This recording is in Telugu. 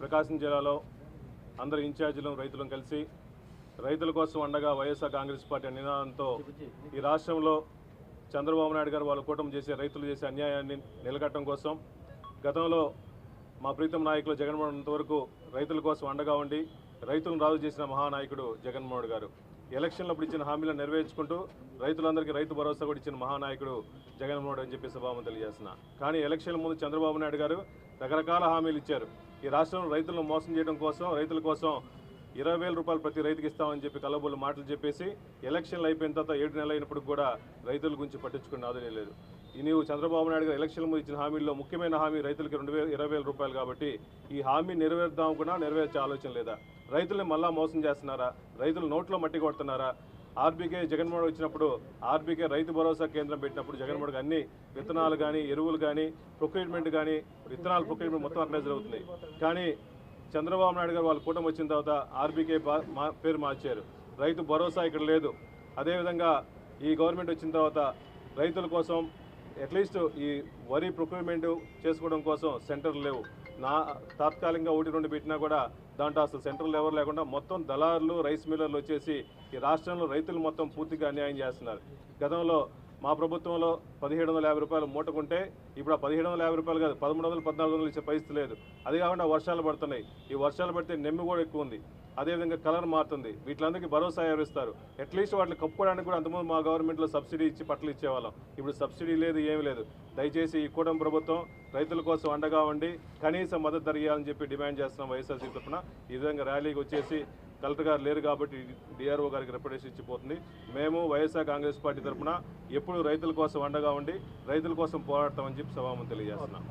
ప్రకాశం జిల్లాలో అందరు ఇన్ఛార్జీలు రైతులను కలిసి రైతుల కోసం అండగా వైఎస్ఆర్ కాంగ్రెస్ పార్టీ నినాదంతో ఈ రాష్ట్రంలో చంద్రబాబు నాయుడు గారు వాళ్ళ కూటమి చేసే రైతులు చేసే అన్యాయాన్ని నిలకట్టడం కోసం గతంలో మా ప్రీతం నాయకులు జగన్మోహన్ ఉన్నంత వరకు రైతుల కోసం అండగా ఉండి రైతులను రాజు చేసిన మహానాయకుడు జగన్మోహన్ గారు. ఎలక్షన్లప్పుడు ఇచ్చిన హామీలను నెరవేర్చుకుంటూ రైతులందరికీ రైతు భరోసా కూడా ఇచ్చిన మహానాయకుడు జగన్మోహన్ అని చెప్పి సభాము తెలియజేస్తున్నా. కానీ ఎలక్షన్ల ముందు చంద్రబాబు నాయుడు గారు రకరకాల హామీలు ఇచ్చారు. ఈ రాష్ట్రంలో రైతులను మోసం చేయడం కోసం రైతుల కోసం ఇరవై వేల రూపాయలు ప్రతి రైతుకి ఇస్తామని చెప్పి కలబోలు మాటలు చెప్పేసి ఎలక్షన్లు అయిపోయిన తర్వాత ఏడు నెలలు అయినప్పుడు కూడా రైతుల గురించి పట్టించుకున్న ఆదరణ లేదు. నీవు చంద్రబాబు నాయుడు గారు ఎలక్షన్ ముందు ఇచ్చిన హామీల్లో ముఖ్యమైన హామీ రైతులకి రెండు వేల ఇరవై వేల రూపాయలు కాబట్టి ఈ హామీ నెరవేర్దాం కూడా నెరవేర్చే ఆలోచన లేదా? రైతుల్ని మళ్ళా మోసం చేస్తున్నారా? రైతులు నోట్లో మట్టి కొడుతున్నారా? ఆర్బీకే జగన్మోహన్ వచ్చినప్పుడు ఆర్బీకే రైతు భరోసా కేంద్రం పెట్టినప్పుడు జగన్మోహన్ అన్ని విత్తనాలు కానీ ఎరువులు కానీ ప్రొక్యూర్మెంట్ కానీ విత్తనాలు ప్రొక్యూర్మెంట్ మొత్తం అట్లే జరుగుతుంది కానీ చంద్రబాబు నాయుడు గారు వాళ్ళ కూటమి వచ్చిన తర్వాత ఆర్బీకే మా- పేరు మార్చారు. రైతు భరోసా ఇక్కడ లేదు. అదేవిధంగా ఈ గవర్నమెంట్ వచ్చిన తర్వాత రైతుల కోసం అట్లీస్ట్ ఈ వరి ప్రొక్యూర్మెంట్ చేసుకోవడం కోసం సెంటర్లు లేవు. నా తాత్కాలికంగా ఒకటి రెండు పెట్టినా కూడా దాంట్లో అసలు సెంటర్లు ఎవరు లేకుండా మొత్తం దళారులు రైస్ మిల్లర్లు వచ్చేసి ఈ రాష్ట్రంలో రైతులు మొత్తం పూర్తిగా అన్యాయం చేస్తున్నారు. గతంలో మా ప్రభుత్వంలో పదిహేడు వందల యాభై రూపాయలు మూటకుంటే ఇప్పుడు ఆ పదిహేడు వందల యాభై రూపాయలు కాదు పదమూడు వందలు పద్నాలుగు వందలు ఇచ్చే పరిస్థితి లేదు. అది కాకుండా వర్షాలు పడుతున్నాయి. ఈ వర్షాలు పడితే నెమ్మి కూడా ఎక్కువ ఉంది. అదేవిధంగా కలర్ మారుతుంది. వీటిలందరికీ భరోసా ఎవరిస్తారు? అట్లీస్ట్ వాటిని కప్పుకోవడానికి కూడా అంతకుముందు మా గవర్నమెంట్లో సబ్సిడీ ఇచ్చి పట్టలు ఇచ్చేవాళ్ళం. ఇప్పుడు సబ్సిడీ లేదు ఏమీ లేదు. దయచేసి ఈ కూటమి ప్రభుత్వం రైతుల కోసం అండగా ఉండి కనీస మద్దతు ధర ఇవ్వాలని చెప్పి డిమాండ్ చేస్తున్నాం వైఎస్ఆర్సీ తరఫున. ఈ విధంగా ర్యాలీకి వచ్చేసి కలెక్టర్ గారు లేరు కాబట్టి డిఆర్ఓ గారికి రిప్రజెంటేషన్ ఇచ్చిపోతుంది. మేము వైఎస్ఆర్ కాంగ్రెస్ పార్టీ తరఫున ఎప్పుడు రైతుల కోసం అండగా ఉండి రైతుల కోసం పోరాడతామని చెప్పి సభాముఖం తెలియజేస్తున్నాం.